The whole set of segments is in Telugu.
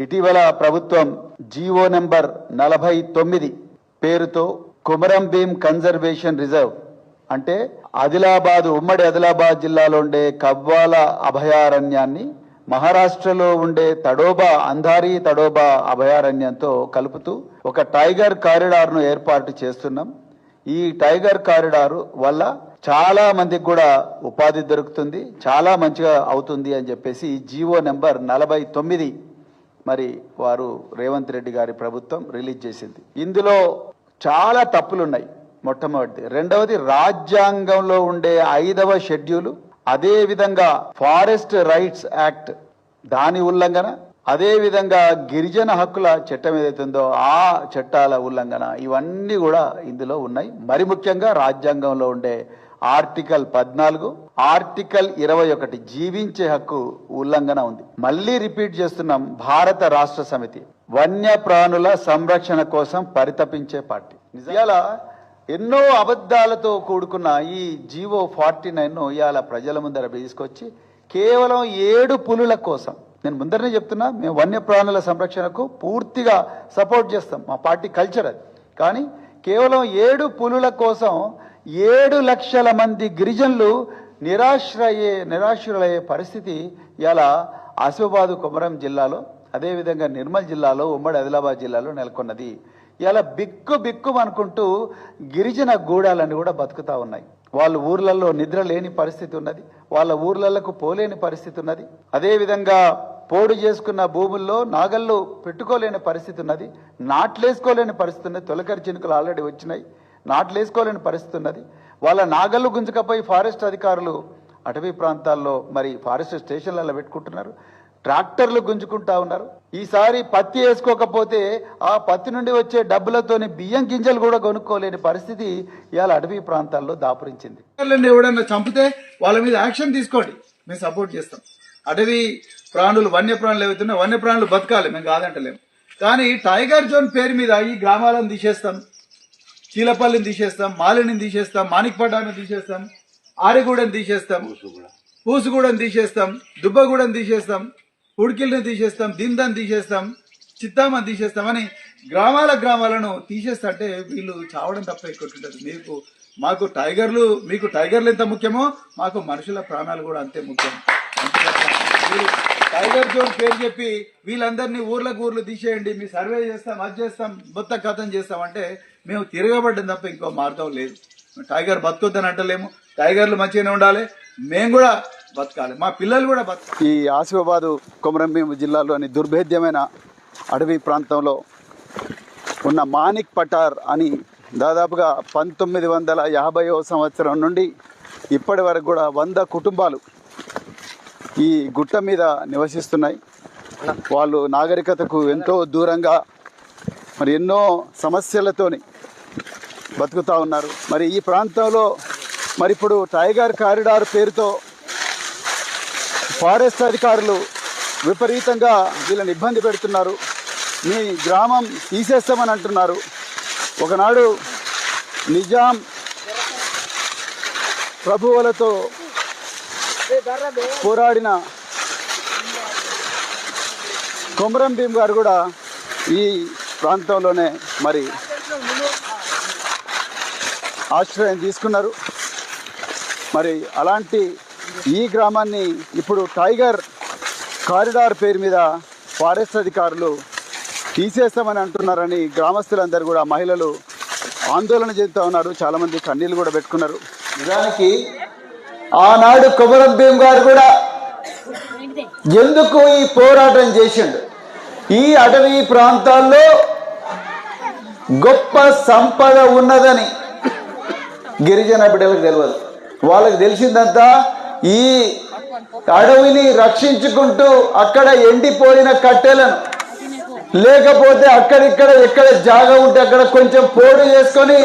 ఇటీవల ప్రభుత్వం జీవో నెంబర్ నలభై తొమ్మిది పేరుతో కుమరం భీం కన్జర్వేషన్ రిజర్వ్ అంటే ఆదిలాబాద్ ఉమ్మడి ఆదిలాబాద్ జిల్లాలో ఉండే కవ్వాల అభయారణ్యాన్ని మహారాష్ట్రలో ఉండే తడోబా అంధారి తడోబా అభయారణ్యంతో కలుపుతూ ఒక టైగర్ కారిడార్ను ఏర్పాటు చేస్తున్నాం. ఈ టైగర్ కారిడార్ వల్ల చాలా మందికి కూడా ఉపాధి దొరుకుతుంది చాలా మంచిగా అవుతుంది అని చెప్పేసి జీవో నెంబర్ నలభై తొమ్మిది మరి వారు రేవంత్ రెడ్డి గారి ప్రభుత్వం రిలీజ్ చేసింది. ఇందులో చాలా తప్పులు ఉన్నాయి మొట్టమొదటిది. రెండవది రాజ్యాంగంలో ఉండే ఐదవ షెడ్యూలు అదే విధంగా ఫారెస్ట్ రైట్స్ యాక్ట్ దాని ఉల్లంఘన అదే విధంగా గిరిజన హక్కుల చట్టం ఏదైతే ఉందో ఆ చట్టాల ఉల్లంఘన ఇవన్నీ కూడా ఇందులో ఉన్నాయి. మరి ముఖ్యంగా రాజ్యాంగంలో ఉండే ఆర్టికల్ పద్నాలుగు ఆర్టికల్ ఇరవై ఒకటి జీవించే హక్కు ఉల్లంఘన ఉంది. మళ్ళీ రిపీట్ చేస్తున్నాం భారత రాష్ట్ర సమితి వన్యప్రాణుల సంరక్షణ కోసం పరితపించే పార్టీ. ఇవాళ ఎన్నో అబద్ధాలతో కూడుకున్న ఈ జీవో ఫార్టీ నైన్ ఇవాళ ప్రజల ముందర తీసుకొచ్చి కేవలం ఏడు పులుల కోసం నేను ముందరనే చెప్తున్నా మేము వన్యప్రాణుల సంరక్షణకు పూర్తిగా సపోర్ట్ చేస్తాం మా పార్టీ కల్చర్ అది కానీ కేవలం ఏడు పులుల కోసం ఏడు లక్షల మంది గిరిజనులు నిరాశ్రయే నిరాశ్రులయ్యే పరిస్థితి ఇలా ఆసిఫాబాదు కొమరం జిల్లాలో అదేవిధంగా నిర్మల్ జిల్లాలో ఉమ్మడి ఆదిలాబాద్ జిల్లాలో నెలకొన్నది. ఇలా బిక్కు బిక్కు అనుకుంటూ గిరిజన గూడాలన్నీ కూడా బతుకుతా ఉన్నాయి. వాళ్ళ ఊర్లలో నిద్ర లేని పరిస్థితి ఉన్నది. వాళ్ళ ఊర్లకు పోలేని పరిస్థితి ఉన్నది. అదేవిధంగా పోడు చేసుకున్న భూముల్లో నాగళ్ళు పెట్టుకోలేని పరిస్థితి ఉన్నది. నాట్లేసుకోలేని పరిస్థితి ఉన్నది. తొలకరి చినుకలు ఆల్రెడీ వచ్చినాయి. నాట్లేసుకోలేని పరిస్థితి ఉన్నది. వాళ్ళ నాగళ్ళు గుంజుకపోయి ఫారెస్ట్ అధికారులు అటవీ ప్రాంతాల్లో మరి ఫారెస్ట్ స్టేషన్లలో పెట్టుకుంటున్నారు. ట్రాక్టర్లు గుంజుకుంటా ఉన్నారు. ఈసారి పత్తి వేసుకోకపోతే ఆ పత్తి నుండి వచ్చే డబ్బులతోని బియ్యం గింజలు కూడా కొనుక్కోలేని పరిస్థితి ఇవాళ అటవీ ప్రాంతాల్లో దాపురించింది. ఎవడన్నా చంపితే వాళ్ళ మీద యాక్షన్ తీసుకోండి. మేము సపోర్ట్ చేస్తాం. అటవీ ప్రాణులు వన్యప్రాణులు ఏవైతున్నాయి వన్యప్రాణులు బతకాలి మేము కాదంటలేము. కానీ టైగర్ జోన్ పేరు మీద ఈ గ్రామాలను తీసేస్తాం. చీలపల్లిని తీసేస్తాం మాలిని తీసేస్తాం మాణిక్పట్నాన్ని తీసేస్తాం ఆరిగూడని తీసేస్తాం పూసుగూడని తీసేస్తాం దుబ్బగూడని తీసేస్తాం ఉడికిల్ని తీసేస్తాం దిందని తీసేస్తాం చిత్తామని తీసేస్తామని గ్రామాల గ్రామాలను తీసేస్తంటే వీళ్ళు చావడం తప్ప ఎక్కుంటుంది మీకు మాకు టైగర్లు మీకు టైగర్లు ఎంత ముఖ్యమో మాకు మనుషుల ప్రాణాలు కూడా అంతే ముఖ్యం. టైగర్ జోన్ పేరు చెప్పి వీళ్ళందరినీ ఊర్లకు ఊర్లు తీసేయండి మీ సర్వే చేస్తాం అది చేస్తాం మొత్తం కథం చేస్తాం అంటే మేము తిరగబడ్డం తప్ప ఇంకో మార్గం లేదు. టైగర్ బతుకొద్దని అంటలేము. టైగర్లు మంచిగానే ఉండాలి. మేము కూడా బతకాలి. మా పిల్లలు కూడా బతకాలి. ఈ ఆసిఫాబాదు కొమరంభీం జిల్లాలోని దుర్భేద్యమైన అడవి ప్రాంతంలో ఉన్న మానిక్ పటార్ అని దాదాపుగా పంతొమ్మిది వందల యాభైవ సంవత్సరం నుండి ఇప్పటి వరకు కూడా వంద కుటుంబాలు ఈ గుట్ట మీద నివసిస్తున్నాయి. వాళ్ళు నాగరికతకు ఎంతో దూరంగా మరి ఎన్నో సమస్యలతోని బతుకుతూ ఉన్నారు. మరి ఈ ప్రాంతంలో మరి ఇప్పుడు టైగర్ కారిడార్ పేరుతో ఫారెస్ట్ అధికారులు విపరీతంగా వీళ్ళని ఇబ్బంది పెడుతున్నారు. మీ గ్రామం తీసేస్తామని అంటున్నారు. ఒకనాడు నిజాం ప్రభువులతో పోరాడిన కొమరం భీం గారు కూడా ఈ ప్రాంతంలోనే మరి ఆశ్రయం తీసుకున్నారు. మరి అలాంటి ఈ గ్రామాన్ని ఇప్పుడు టైగర్ కారిడార్ పేరు మీద ఫారెస్ట్ అధికారులు తీసేస్తామని అంటున్నారని గ్రామస్తులందరూ కూడా మహిళలు ఆందోళన చెందుతూ ఉన్నారు. చాలామంది కన్నీళ్ళు కూడా పెట్టుకున్నారు. నిజానికి ఆనాడు కొమరం భీమ్ గారు కూడా ఎందుకు ఈ పోరాటం చేసిండు? ఈ అటవీ ప్రాంతాల్లో గొప్ప సంపద ఉన్నదని గిరిజన బిడ్డలకు తెలియదు. వాళ్ళకి తెలిసిందంతా ఈ అడవిని రక్షించుకుంటూ అక్కడ ఎండిపోయిన కట్టెలను లేకపోతే అక్కడిక్కడ ఎక్కడ జాగ ఉంటే అక్కడ కొంచెం పోడు చేసుకొని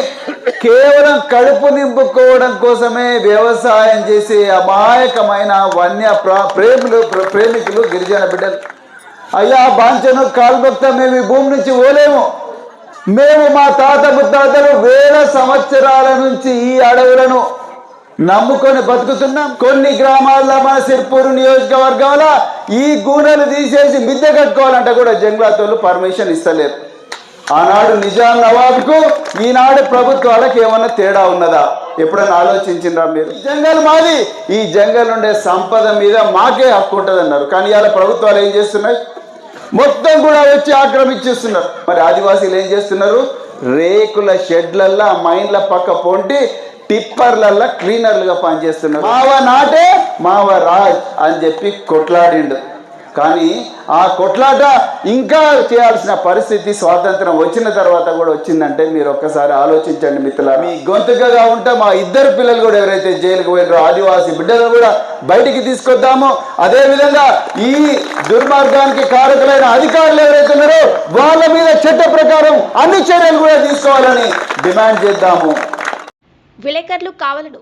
కేవలం కడుపు నింపుకోవడం కోసమే వ్యవసాయం చేసే అమాయకమైన వన్య ప్రేములు ప్రేమికులు గిరిజన బిడ్డలు. అయ్యా బాంచను కాల్భక్త మేము ఈ భూమి నుంచి పోలేము. మేము మా తాత ముత్తాతలు వేల సంవత్సరాల నుంచి ఈ అడవులను నమ్ముకొని బతుకుతున్నాం. కొన్ని గ్రామాల్లో మన సిర్పూరు నియోజకవర్గంలో ఈ గూడలు తీసేసి మిద్దె కట్టుకోవాలంటే కూడా జంగ్లాతోళ్ళు పర్మిషన్ ఇస్తలేరు. ఆనాడు నిజాం నవాబ్కు ఈనాడు ప్రభుత్వాలకు ఏమన్నా తేడా ఉన్నదా? ఎప్పుడైనా ఆలోచించిండ్రా మీరు? జంగల్ మాది. ఈ జంగల్ ఉండే సంపద మీద మాకే హక్కు ఉంటుంది అన్నారు కానీ ఇవాళ ప్రభుత్వాలు ఏం చేస్తున్నాయి? మొత్తం కూడా వచ్చి ఆక్రమించేస్తున్నారు మరి ఆదివాసీలు ఏం చేస్తున్నారు? రేకుల షెడ్లల్లా మైన్ల పక్క పొంటి టిప్పర్లల్లా క్లీనర్లుగా పనిచేస్తున్నారు. మావ నాటే మావ రాజ్ అని చెప్పి కొట్లాడిండు. కానీ ఆ కొట్లాట ఇంకా చేయాల్సిన పరిస్థితి స్వాతంత్రం వచ్చిన తర్వాత కూడా వచ్చిందంటే మీరు ఒక్కసారి ఆలోచించండి మిత్రుల మీ గొంతుకగా ఉంటే మా ఇద్దరు పిల్లలు కూడా ఎవరైతే జైలుకు పోయినారో ఆదివాసీ బిడ్డలు కూడా బయటికి తీసుకొద్దాము. అదే విధంగా ఈ దుర్మార్గానికి కారకులైన అధికారులు ఎవరైతే ఉన్నారో వాళ్ళ మీద చట్ట ప్రకారం అన్ని చర్యలు కూడా తీసుకోవాలని డిమాండ్ చేద్దాము. విలేకరులు కావాలను